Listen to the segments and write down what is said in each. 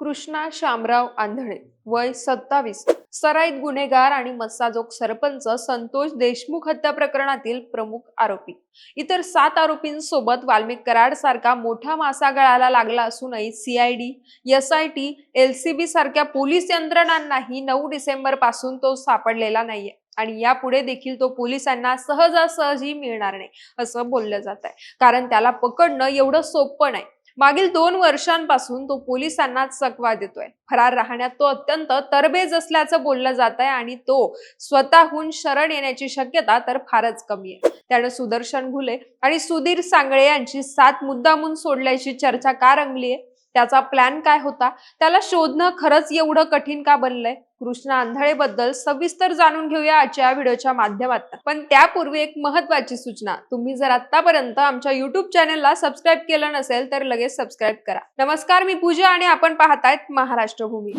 कृष्णा शामराव आंधळे वय सत्तावीस. सराईत गुन्हेगार आणि मस्साजोग सरपंच संतोष देशमुख हत्या प्रकरणातील प्रमुख आरोपी. इतर सात आरोपींसोबत वाल्मिक कराड सारखा मोठा मासा गळाला लागला असूनही CID S I T LCB सारख्या पोलीस यंत्रणांनाही नऊ डिसेंबरपासून तो सापडलेला नाहीये आणि यापुढे देखील तो पोलिसांना सहजासहजी मिळणार नाही असं बोललं जात आहे कारण त्याला पकडणं एवढं सोपं नाही. मागील दोन वर्षांपासून तो पोलिसांना चकवा देतोय. फरार राहण्यात तो अत्यंत तरबेज असल्याचं बोललं जात आहे आणि तो स्वतःहून शरण येण्याची शक्यता तर फारच कमी आहे. त्यानं सुदर्शन घुले आणि सुधीर सांगळे यांची साथ मुद्दामून सोडल्याची चर्चा का रंगली आहे त्याचा प्लॅन काय होता? त्याला शोधणं खरंच एवढं कठीण का बनलंय? कृष्ण आंधळेबद्दल सविस्तर जाणून घेऊया आजच्या व्हिडिओच्या माध्यमात पण त्यापूर्वी एक महत्वाची सूचना. तुम्ही जर आतापर्यंत आमच्या युट्यूब चॅनलला सबस्क्राईब केलं नसेल तर लगेच सबस्क्राईब करा. नमस्कार मी पूजा आणि आपण पाहतायत महाराष्ट्र भूमी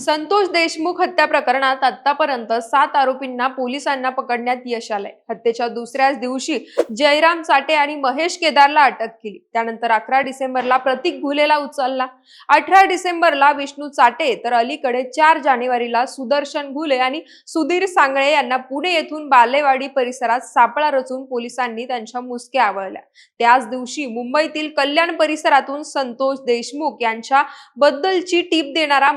संतोष देशमुख हत्या प्रकरणात आतापर्यंत सात आरोपींना पोलिसांना पकडण्यात यश आलंय. हत्येच्या दुसऱ्याच दिवशी जयराम चाटे आणि महेश केदारला अटक केली. त्यानंतर अकरा डिसेंबरला प्रतीक घुलेला उचलला. अठरा डिसेंबरला विष्णू चाटे तर अलीकडे चार जानेवारीला सुदर्शन घुले आणि सुधीर सांगळे यांना पुणे येथून बालेवाडी परिसरात सापळा रचून पोलिसांनी त्यांच्या मुसक्या आवळल्या. त्याच दिवशी मुंबईतील कल्याण परिसरातून संतोष देशमुख यांच्या बद्दलची टीप देणारा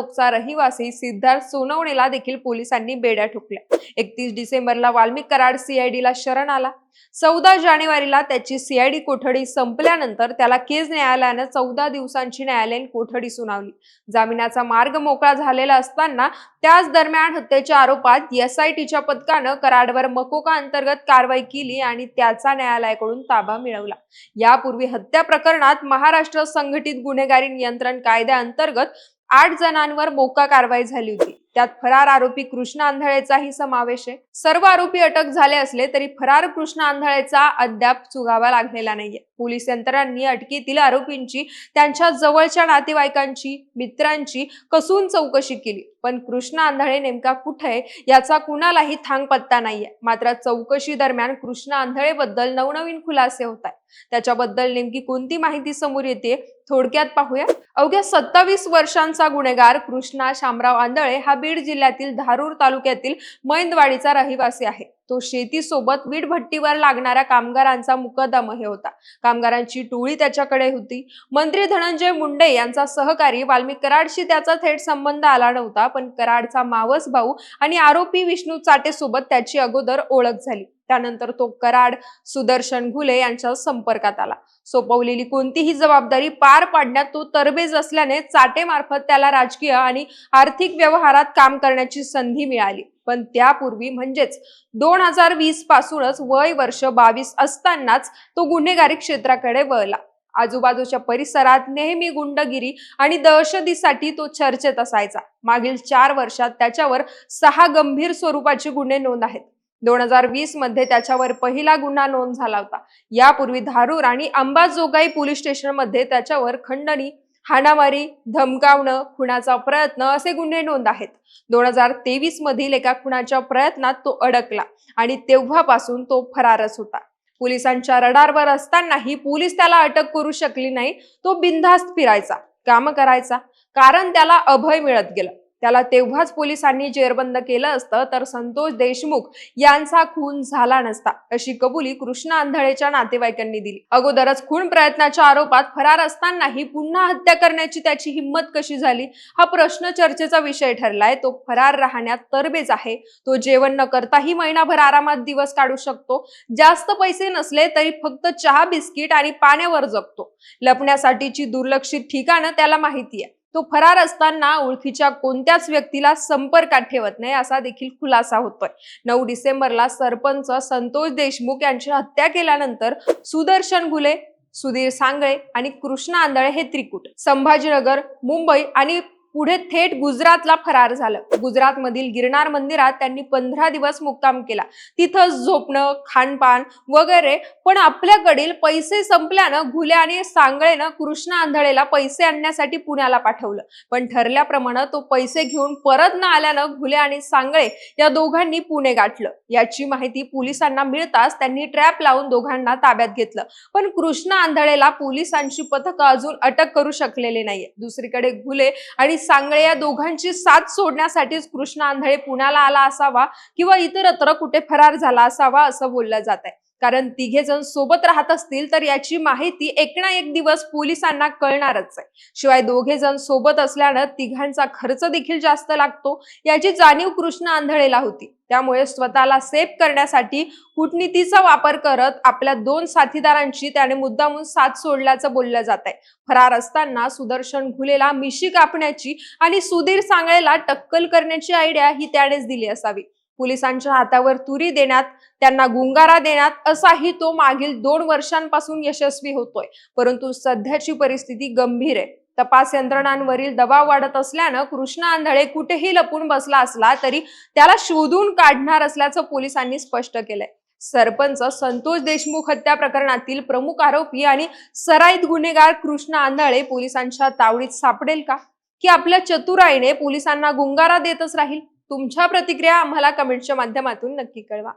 चौकचा रहिवासी सिद्धार्थ सोनवणेला देखील पोलिसांनी बेड्या ठोकल्या. एकतीस डिसेंबरला वाल्मिक कराड सीआयडीला शरण आला. चौदा जानेवारीला त्याची सीआयडी कोठडी संपल्यानंतर त्याला केज न्यायालयानं चौदा दिवसांची न्यायालयीन कोठडी सुनावली. जामिनाचा मार्ग मोकळा झालेला असताना त्याच दरम्यान हत्येच्या आरोपात एसआयटीच्या पथकानं कराडवर मकोका अंतर्गत कारवाई केली आणि त्याचा न्यायालयाकडून ताबा मिळवला. यापूर्वी हत्या प्रकरणात महाराष्ट्र संघटित गुन्हेगारी नियंत्रण कायद्याअंतर्गत आठ जणांवर मोका कारवाई झाली होती. त्यात फरार आरोपी कृष्ण आंधळेचाही समावेश आहे. सर्व आरोपी अटक झाले असले तरी फरार कृष्ण आंधळेचा अद्याप चुगावा लागलेला नाहीये. पोलीस यंत्रणांनी अटकेतील आरोपींची त्यांच्या जवळच्या नातेवाईकांची मित्रांची कसून चौकशी केली. पण कृष्ण आंधळे नेमका कुठे याचा कुणालाही थांग पत्ता नाहीये. मात्र चौकशी दरम्यान कृष्ण आंधळे बद्दल नवनवीन खुलासे होत आहेत. त्याच्याबद्दल नेमकी कोणती माहिती समोर येते थोडक्यात पाहूया. अवघ्या सत्तावीस वर्षांचा गुन्हेगार कृष्णा शामराव आंधळे हा बीड जिल्ह्यातील धारूर तालुक्यातील मैंदवाडीचा रहिवासी आहे. तो शेतीसोबत वीट भट्टीवर लागणाऱ्या कामगारांचा मुकदम हे होता. कामगारांची टोळी त्याच्याकडे होती. मंत्री धनंजय मुंडे यांचा सहकारी वाल्मिक कराडशी त्याचा थेट संबंध आला नव्हता पण कराडचा मावस भाऊ आणि आरोपी विष्णू चाटेसोबत त्याची अगोदर ओळख झाली. त्यानंतर तो कराड सुदर्शन घुले यांच्या संपर्कात आला. सोपवलेली कोणतीही जबाबदारी पार पाडण्यात तो तरबेज असल्याने चाटेमार्फत त्याला राजकीय आणि आर्थिक व्यवहारात काम करण्याची संधी मिळाली. पण त्यापूर्वी म्हणजेच दोन हजार वीस पासूनच वय वर्ष बावीस असतानाच तो गुन्हेगारी क्षेत्राकडे वळला. आजूबाजूच्या परिसरात नेहमी गुंडगिरी आणि दहशतीसाठी तो चर्चेत असायचा. मागील चार वर्षात त्याच्यावर सहा गंभीर स्वरूपाचे गुन्हे नोंद आहेत. दोन हजार वीसमध्ये त्याच्यावर पहिला गुन्हा नोंद झाला होता. यापूर्वी धारूर आणि अंबाजोगाई पोलीस स्टेशनमध्ये त्याच्यावर खंडणी हाणामारी धमकावणं खुनाचा प्रयत्न असे गुन्हे नोंद आहेत. दोन हजार तेवीस मधील एका खुनाच्या प्रयत्नात तो अडकला आणि तेव्हापासून तो फरारच होता. पोलिसांच्या रडारवर असतानाही पोलीस त्याला अटक करू शकली नाही. तो बिनधास्त फिरायचा काम करायचा कारण त्याला अभय मिळत गेलं. त्याला तेव्हाच पोलिसांनी जेरबंद केलं असतं तर संतोष देशमुख यांचा खून झाला नसता. अशी कबुली कृष्ण आंधळेच्या नातेवाईकांनी दिली. अगोदरच खून प्रयत्नाच्या आरोपात फरार असतानाही पुन्हा हत्या करण्याची त्याची हिंमत कशी झाली हा प्रश्न चर्चेचा विषय ठरलाय. तो फरार राहण्यात तरबेज आहे. तो जेवण न करताही महिनाभर आरामात दिवस काढू शकतो. जास्त पैसे नसले तरी फक्त चहा बिस्किट आणि पाण्यावर जगतो. लपण्यासाठीची दुर्लक्षित ठिकाणं त्याला माहिती आहे तो फरार असताना ओळखीच्या कोणत्याच व्यक्तीला संपर्कात ठेवत नाही असा देखील खुलासा होतोय. नऊ डिसेंबरला सरपंच संतोष देशमुख यांची हत्या केल्यानंतर सुदर्शन घुले सुधीर सांगळे आणि कृष्ण आंधळे हे त्रिकूट. संभाजीनगर मुंबई आणि पुढे थेट गुजरातला फरार झालं. गुजरातमधील गिरनार मंदिरात त्यांनी पंधरा दिवस मुक्काम केला. तिथं झोपणं खानपान वगैरे पण आपल्याकडील पैसे संपल्यानं घुले आणि सांगळेनं कृष्ण आंधळेला पैसे आणण्यासाठी पुण्याला पाठवलं. पण ठरल्याप्रमाणे तो पैसे घेऊन परत न आल्यानं घुले आणि सांगळे या दोघांनी पुणे गाठलं. याची माहिती पोलिसांना मिळताच त्यांनी ट्रॅप लावून दोघांना ताब्यात घेतलं. पण कृष्ण आंधळेला पोलिसांची पथकं अजून अटक करू शकलेले नाहीये. दुसरीकडे घुले आणि सांगळे या दोघांची साथ सोडण्यासाठीच कृष्ण आंधळे पुण्याला आला असावा किंवा इतरत्र कुठे फरार झाला असावा असं बोललं जात आहे कारण तिघे जण सोबत राहत असतील तर याची माहिती एक ना एक दिवस पोलिसांना कळणारच आहे. शिवाय दोघे जण सोबत असल्यानं तिघांचा खर्च देखील जास्त लागतो. याची जाणीव कृष्ण आंधळेला होती. त्यामुळे स्वतःला सेफ करण्यासाठी कूटनीतीचा वापर करत आपल्या दोन साथीदारांची त्याने मुद्दामून साथ सोडल्याचं बोललं जात आहे. फरार असताना सुदर्शन घुलेला मिशी कापण्याची आणि सुधीर सांगळेला टक्कल करण्याची आयडिया ही त्यानेच दिली असावी. पोलिसांच्या हातावर तुरी देण्यात त्यांना गुंगारा देण्यात असाही तो मागील दोन वर्षांपासून यशस्वी होतोय. परंतु सध्याची परिस्थिती गंभीर आहे. तपास यंत्रणांवरील दबाव वाढत असल्यानं कृष्ण आंधळे कुठेही लपून बसला असला तरी त्याला शोधून काढणार असल्याचं पोलिसांनी स्पष्ट केलंय. सरपंच संतोष देशमुख हत्या प्रकरणातील प्रमुख आरोपी आणि सराईत गुन्हेगार कृष्ण आंधळे पोलिसांच्या तावडीत सापडेल का? की आपल्या चतुराईने पोलिसांना गुंगारा देतच राहील? तुमच्या प्रतिक्रिया आम्हाला कमेंटच्या माध्यमातून नक्की कळवा.